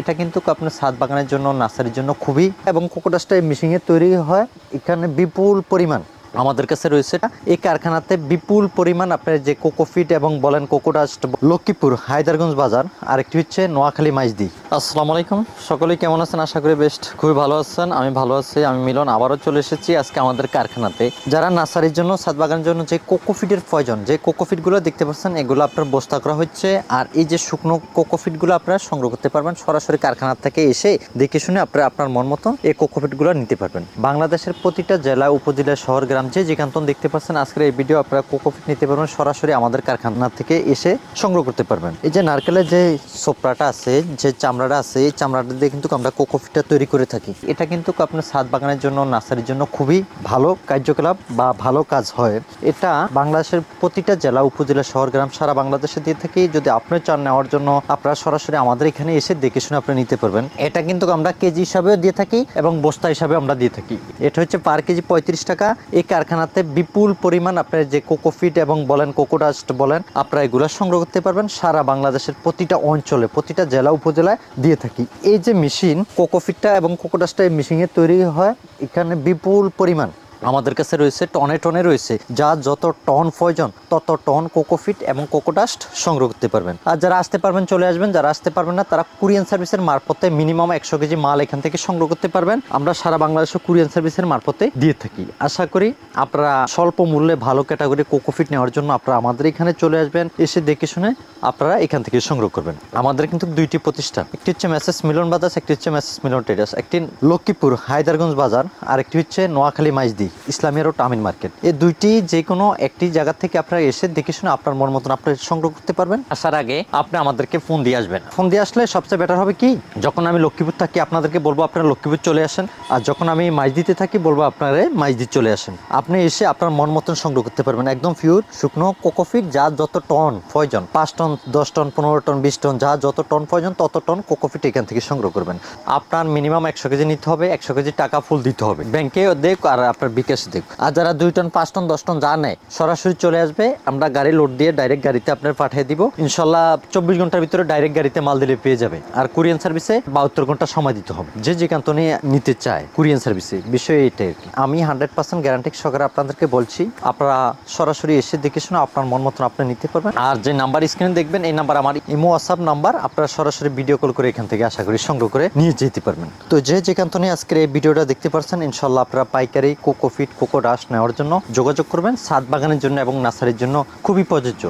এটা কিন্তু আপনার ছাদ বাগানের জন্য, নার্সারির জন্য খুবই, এবং কোকোডাসটা এই মেশিনে তৈরি হয়। এখানে বিপুল পরিমাণ। আমাদের কাছে রয়েছে। এই কারখানাতে বিপুল পরিমাণ আপনার যে কোকোফিট এবং বলেন কোকোডাস্ট লক্ষ্মীপুর, হায়দারগঞ্জ বাজার, আরেকটি হচ্ছে নোয়াখালী মাইজদি। আসসালামু আলাইকুম। সকলেই কেমন আছেন? আশা করি বেস্ট। খুবই ভালো আছেন, আমি ভালো আছি, আমি মিলন, আবারও চলে এসেছি আজকে আমাদের কারখানাতে। যারা নার্সারির জন্য, ছাদ বাগানের জন্য যে কোকোফিটের প্রয়োজন, যে কোকোফিটগুলো দেখতে পাচ্ছেন, এগুলো আপনার বস্তা করা হচ্ছে, আর এই যে শুকনো কোকোফিটগুলো আপনারা সংগ্রহ করতে পারবেন, সরাসরি কারখানা থেকে এসে দেখে শুনে আপনারা আপনার মন মতো এই কোকোফিটগুলো নিতে পারবেন। বাংলাদেশের প্রতিটা জেলা, উপজেলা, শহর, গ্রাম যে যেখান দেখতে পাচ্ছেন, আজকের এই ভিডিও আপনারা কোকোফিট নিতে পারবেন, সরাসরি আমাদের কারখানা থেকে এসে সংগ্রহ করতে পারবেন। এই যে নারকেলের যে সোপড়াটা আছে, যে চামড়াটা আছে, এই চামড়াটা দিয়ে কিন্তু আমরা কোকোফিটটা তৈরি করে থাকি। এটা কিন্তু আপনার ছাদ বাগানের জন্য, নার্সারির জন্য খুবই ভালো কার্যকলাপ বা ভালো কাজ হয়। এটা বাংলাদেশের প্রতিটা জেলা, উপজেলা, শহর, গ্রাম সারা বাংলাদেশে দিয়ে থাকি। যদি আপনি চান নেওয়ার জন্য, আপনারা সরাসরি আমাদের এখানে এসে দেখে শুনে আপনি নিতে পারবেন। এটা কিন্তু আমরা কেজি হিসাবেও দিয়ে থাকি এবং বস্তা হিসাবে আমরা দিয়ে থাকি। এটা হচ্ছে পার কেজি পঁয়ত্রিশ টাকা। এই কারখানাতে বিপুল পরিমাণ আপনার যে কোকোফিট এবং বলেন কোকোডাস্ট বলেন, আপনারা এগুলো সংগ্রহ করতে পারবেন সারা বাংলাদেশের প্রতিটা অঞ্চলে, প্রতিটা জেলা, উপজেলায় দিয়ে থাকি। এই যে মেশিন কোকোফিটটা এবং কোকোডাস্টটা এই মেশিনে তৈরি হয়, এখানে বিপুল পরিমাণ। আমাদের কাছে রয়েছে টনে টনে রয়েছে, যা যত টন প্রয়োজন, তত টন কোকোফিট এবং কোকোডাস্ট সংগ্রহ করতে পারবেন। আর যারা আসতে পারবেন, চলে আসবেন। যারা আসতে পারবেন না, তারা কুরিয়ান সার্ভিসের মারফতে মিনিমাম একশো কেজি মাল এখান থেকে সংগ্রহ করতে পারবেন। আমরা সারা বাংলাদেশে কুরিয়ান সার্ভিসের মারফতে দিয়ে থাকি। আশা করি আপনারা স্বল্প মূল্যে ভালো ক্যাটাগরি কোকোফিট নেওয়ার জন্য আপনারা আমাদের এখানে চলে আসবেন। এসে দেখে শুনে আপনারা এখান থেকে সংগ্রহ করবেন। আমাদের কিন্তু দুইটি প্রতিষ্ঠান, একটি হচ্ছে মেসেস মিলন বাজার একটি হচ্ছে মেসেস মিলন ট্রেডার্স। একটি লক্ষ্মীপুর, হায়দারগঞ্জ বাজার আর একটি হচ্ছে Noakhali Maijdee. Islamia road Amin market. এই দুইটি যে কোনো একটি জায়গা থেকে আপনারা এসে দেখে শুনে আপনার মন মতন আপনি সংগ্রহ করতে পারবেন। আসার আগে আপনি আমাদেরকে ফোন দিয়ে আসবেন। ফোন দিয়ে আসলে সবচেয়ে বেটার হবে কি? যখন আমি লক্ষ্মীপুর থাকি, আপনাদেরকে বলব আপনারা লক্ষ্মীপুর চলে আসেন। আর যখন আমি মাইজদিতে থাকি, বলব আপনারা মাইজদি চলে আসেন। আপনি এসে আপনার মন মতন সংগ্রহ করতে পারবেন। একদম পিওর শুকনো কোকোফিট যা যত টন প্রয়োজন পাঁচ টন দশ টন পনেরো টন বিশ টন যা যত টন প্রয়োজন তত টন কোকোফিট এখান থেকে সংগ্রহ করবেন। আপনার মিনিমাম একশো কেজি নিতে হবে, একশো কেজি টাকা ফুল দিতে হবে। ব্যাংকে দেখ আর আপনার বিকাশে দেখ আর যারা দুই টন, পাঁচ টন, দশ টন যা নেয় সরাসরি চলে আসবে, আমরা গাড়ি লোড দিয়ে ডাইরেক্ট গাড়িতে আপনার পাঠিয়ে দিব। ইনশাল্লাহ চব্বিশ ঘণ্টার ভিতরে ডাইরেক্ট গাড়িতে মাল দিলে পেয়ে যাবে। আর কুরিয়ান সার্ভিসে বাহাত্তর ঘণ্টা সময় দিতে হবে। যে যে কান্তনে নিতে চায় কুরিয়ান সার্ভিসে বিষয় এটাই আর কি। আমি হান্ড্রেড পার্সেন্ট গ্যারান্টি সহকারে আপনাদেরকে বলছি, আপনারা সরাসরি এসে দেখে শুনে আপনার মন মতন আপনি নিতে পারবেন। আর যে নাম্বার স্ক্রিনে দেখবেন, এই নাম্বার আমার ইমো হোয়াটসঅ্যাপ নাম্বার আপনারা সরাসরি ভিডিও কল করে এখান থেকে আশা করি সংগ্রহ করে নিয়ে যেতে পারবেন। তো যে যে কান্তনে আজকের এই ভিডিওটা দেখতে পারছেন, ইনশাল্লাহ আপনারা পাইকারি, কোকো ফিট কোকো ডাস্ট নেওয়ার জন্য যোগাযোগ করবেন, সাত বাগানের জন্য এবং নার্সারির জন্য। খুবই প্রযোজ্য।